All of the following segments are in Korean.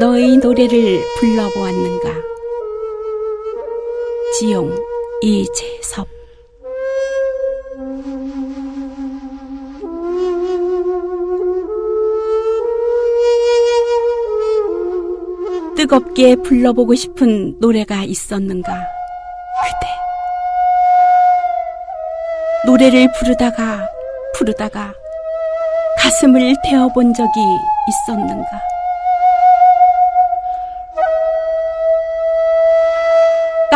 너의 노래를 불러보았는가? 지용 이재섭 뜨겁게 불러보고 싶은 노래가 있었는가? 그대. 노래를 부르다가 부르다가 가슴을 태워본 적이 있었는가?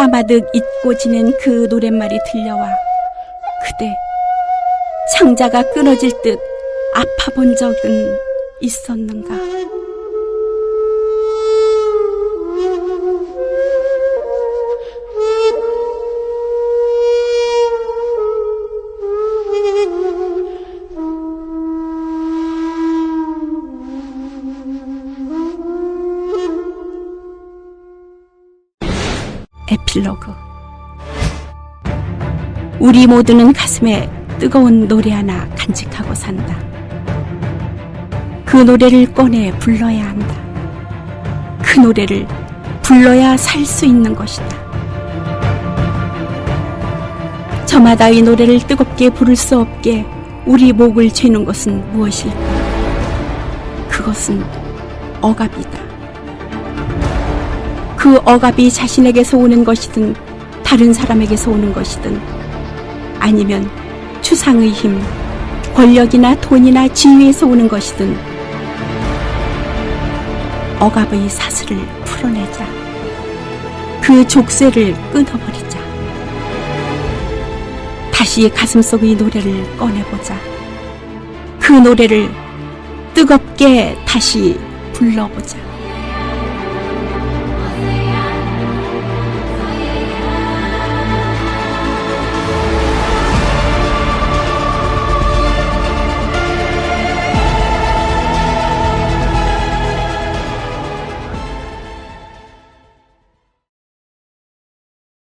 까마득 잊고 지낸 그 노랫말이 들려와 그대 창자가 끊어질 듯 아파 본 적은 있었는가? 에필로그 우리 모두는 가슴에 뜨거운 노래 하나 간직하고 산다. 그 노래를 꺼내 불러야 한다. 그 노래를 불러야 살 수 있는 것이다. 저마다 이 노래를 뜨겁게 부를 수 없게 우리 목을 죄는 것은 무엇일까? 그것은 억압이다. 그 억압이 자신에게서 오는 것이든 다른 사람에게서 오는 것이든 아니면 추상의 힘, 권력이나 돈이나 지위에서 오는 것이든 억압의 사슬을 풀어내자. 그 족쇄를 끊어버리자. 다시 가슴속의 노래를 꺼내보자. 그 노래를 뜨겁게 다시 불러보자.